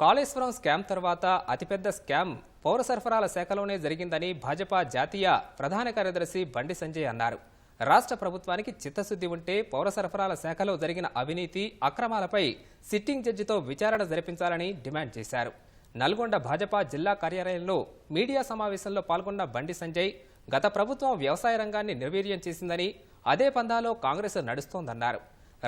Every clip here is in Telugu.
కాళేశ్వరం స్కామ్ తర్వాత అతిపెద్ద స్కామ్ పౌర సరఫరాల శాఖలోనే జరిగిందని భాజపా జాతీయ ప్రధాన కార్యదర్శి బండి సంజయ్ అన్నారు. రాష్ట్ర ప్రభుత్వానికి చిత్తశుద్ధి ఉంటే పౌర సరఫరాల శాఖలో జరిగిన అవినీతి అక్రమాలపై సిట్టింగ్ జడ్జితో విచారణ జరిపించాలని డిమాండ్ చేశారు. నల్గొండ భాజపా జిల్లా కార్యాలయంలో మీడియా సమావేశంలో పాల్గొన్న బండి సంజయ్ గత ప్రభుత్వం వ్యవసాయ రంగాన్ని నిర్వీర్యం చేసిందని అదే పందాలో కాంగ్రెస్ నడుస్తోందన్నారు.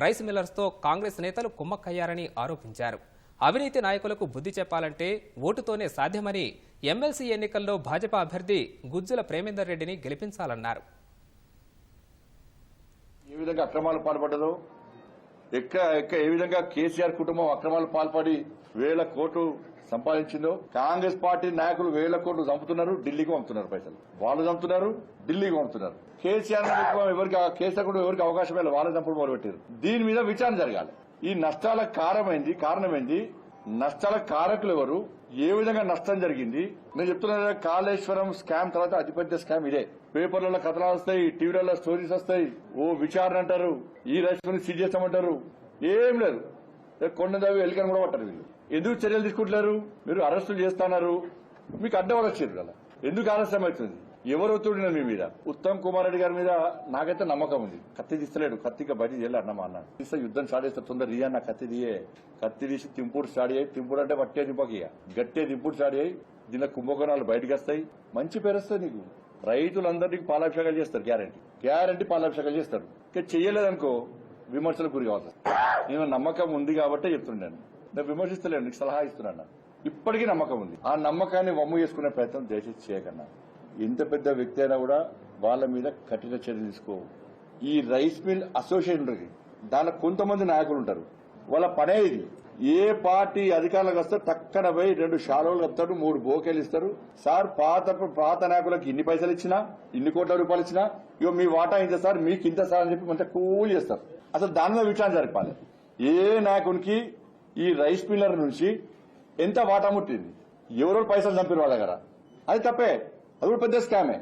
రైస్ మిల్లర్స్తో కాంగ్రెస్ నేతలు కుమ్మక్కయ్యారని ఆరోపించారు. అవినీతి నాయకులకు బుద్ధి చెప్పాలంటే ఓటుతోనే సాధ్యమని ఎమ్మెల్సీ ఎన్నికల్లో భాజపా అభ్యర్థి గుజ్జుల ప్రేమేందర్ రెడ్డిని గెలిపించాలన్నారు. ఏ విధంగా అక్రమాలు పాల్పడ్డదో? ఎక్క ఎక్క ఏ విధంగా కేసీఆర్ కుటుంబం అక్రమాలు పాల్పడి వేల కోట్లు సంపాదించిందో? కాంగ్రెస్ పార్టీ నాయకులు వేల కోట్లు చంపుతున్నారు ఢిల్లీకి పంపుతున్నారు పైసలు. వాళ్ళు చంపుతున్నారు ఢిల్లీకి పంపుతున్నారు. కేసీఆర్ ఎవరికి కేసీఆర్ కుటుంబం ఎవరికి అవకాశం లేదు వాళ్ళ చంపడం మొదలుపెట్టారు. దీని మీద విచారణ జరగాలి. ఈ నష్టాలకు కారణమైంది కారణమైంది నష్టాల కారకులు ఎవరు? ఏ విధంగా నష్టం జరిగింది? నేను చెప్తున్నా కాళేశ్వరం స్కామ్ తర్వాత అతిపెద్ద స్కామ్ ఇదే. పేపర్లలో కథనాలు వస్తాయి టీవీలలో స్టోరీస్ వస్తాయి. ఓ విచారణ అంటారు ఈ రైస్ సీజ్ చేస్తామంటారు. ఏం లేదు. కొండదావి ఎలికని కూడా పట్టారు వీళ్ళు. ఎందుకు చర్యలు తీసుకుంటున్నారు మీరు అరెస్టులు చేస్తున్నారు. మీకు అడ్డం వచ్చారు కదా. ఎందుకు ఆలస్యం అవుతుంది ఎవరు ఒత్తిడి మీ మీద? ఉత్తమ్ కుమార్ రెడ్డి గారి మీద నాకైతే నమ్మకం ఉంది. కత్తి తీస్తలేడు. కత్తిగా బయట చేయలే అన్నమా అన్న. తీస్తే యుద్ధం స్టార్ట్ చేస్తే తొందర రియా నా కత్తి తీయే. కత్తి తీసి తింపుడు స్టార్ట్ అయ్యి తింపుడు అంటే పట్టే దింపకి గట్టే దింపుడు స్టార్ట్ అయ్యి దీనిలో కుంభకోణాలు బయటకు వస్తాయి. మంచి పేరు వస్తాయి నీకు. రైతులందరికీ పాలాభిషేకాలు చేస్తారు గ్యారంటీ. గ్యారంటీ పాలాభిషేకాలు చేస్తారు. ఇంకా చెయ్యలేదనుకో విమర్శలకు గురి కావాలి నేను నమ్మకం ఉంది కాబట్టే చెప్తున్నాను నేను. విమర్శిస్తలేను. నీకు సలహా ఇస్తున్నాను ఇప్పటికీ నమ్మకం ఉంది. ఆ నమ్మకాన్ని వమ్ము చేసుకునే ప్రయత్నం దయచేసి చేయకన్నా. ఎంత పెద్ద వ్యక్తి అయినా కూడా వాళ్ళ మీద కఠిన చర్యలు తీసుకో. ఈ రైస్ మిల్ అసోసియేషన్ ఉంటుంది. దానిలో కొంతమంది నాయకులు ఉంటారు. వాళ్ళ పనే ఇది. ఏ పార్టీ అధికారులకు వస్తే టక్కన పోయి రెండు షాలోలు వస్తారు మూడు బోకేలు ఇస్తారు. సార్ పాత పాత నాయకులకు ఇన్ని పైసలు ఇచ్చినా ఇన్ని కోట్ల రూపాయలు ఇచ్చినా ఇగో మీ వాటా ఇంత సార్ మీకు ఇంత సార్ అని చెప్పి మంచిగా కూల్ చేస్తారు. అసలు దాని మీద విచారణ జరపాలి ఏ నాయకునికి ఈ రైస్ మిల్లర్ నుంచి ఎంత వాటా ముట్టింది? ఎవరో పైసలు చంపారు వాళ్ళ దగ్గర. అది తప్పే. అది కూడా పెద్ద స్కామే